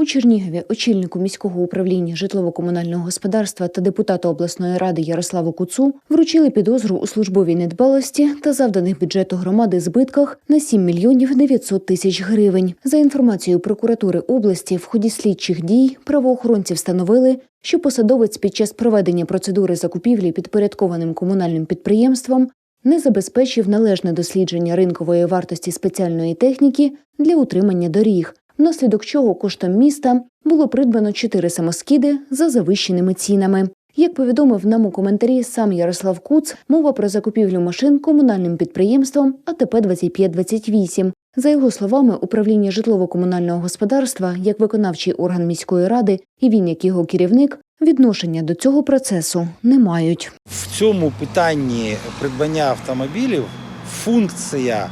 У Чернігові очільнику міського управління житлово-комунального господарства та депутату обласної ради Ярославу Куцу вручили підозру у службовій недбалості та завданих бюджету громади збитках на 7 мільйонів 900 тисяч гривень. За інформацією прокуратури області, в ході слідчих дій правоохоронці встановили, що посадовець під час проведення процедури закупівлі підпорядкованим комунальним підприємствам не забезпечив належне дослідження ринкової вартості спеціальної техніки для утримання доріг, внаслідок чого коштом міста було придбано чотири самоскиди за завищеними цінами. Як повідомив нам у коментарі сам Ярослав Куц, мова про закупівлю машин комунальним підприємством АТП 2528 За його словами, управління житлово-комунального господарства, як виконавчий орган міської ради, і він, як його керівник, відношення до цього процесу не мають. В цьому питанні придбання автомобілів функція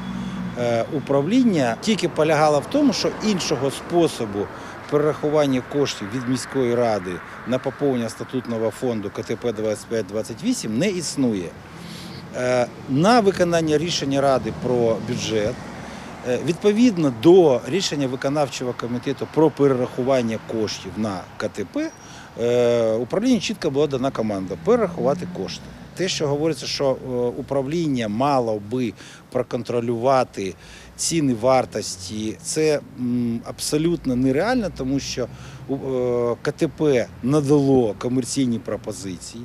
управління тільки полягала в тому, що іншого способу перерахування коштів від міської ради на поповнення статутного фонду КТП 2528 не існує. Е, На виконання рішення ради про бюджет. е, Відповідно до рішення виконавчого комітету про перерахування коштів на КТП, е, управлінню чітко була дана команда перерахувати кошти. Те, що говориться, що е, управління мало би проконтролювати ціни вартості, це абсолютно нереально, тому що е, КТП надало комерційні пропозиції.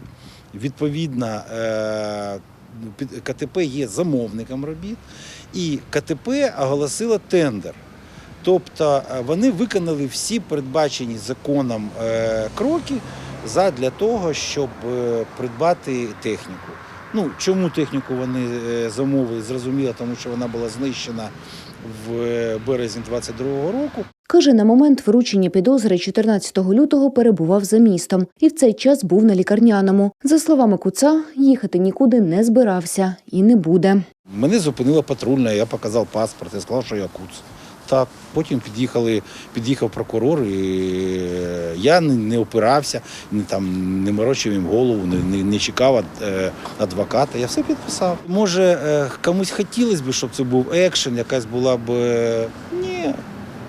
Відповідно, е, КТП є замовником робіт, і КТП оголосило тендер. Тобто вони виконали всі передбачені законом кроки задля того, щоб е, придбати техніку. Ну, чому техніку вони е, замовили, зрозуміло, тому що вона була знищена в е, березні 22-го року. Каже, на момент вручення підозри 14 лютого перебував за містом і в цей час був на лікарняному. За словами Куца, їхати нікуди не збирався і не буде. Мене зупинила патрульна, я показав паспорт, я сказав, що я куц. Так, потім під'їхали, під'їхав прокурор, і е, я не, опирався, не, там, не морочив їм голову, не, не, не чекав е, адвоката. Я все підписав. Може, е, комусь хотілося б, щоб це був екшен, якась була б. Ні,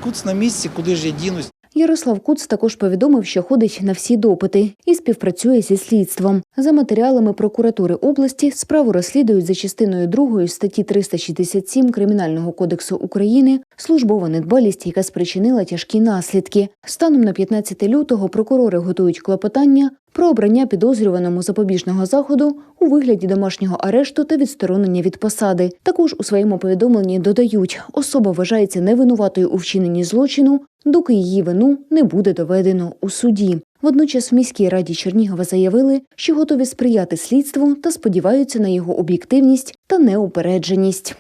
куц на місці, куди ж я дінусь. Ярослав Куц також повідомив, що ходить на всі допити і співпрацює зі слідством. За матеріалами прокуратури області справу розслідують за частиною 2 статті 367 Кримінального кодексу України службова недбалість, яка спричинила тяжкі наслідки. Станом на 15 лютого прокурори готують клопотання про обрання підозрюваному запобіжного заходу у вигляді домашнього арешту та відсторонення від посади. Також у своєму повідомленні додають, особа вважається невинуватою у вчиненні злочину, доки її вину не буде доведено у суді. Водночас в міській раді Чернігова заявили, що готові сприяти слідству та сподіваються на його об'єктивність та неупередженість.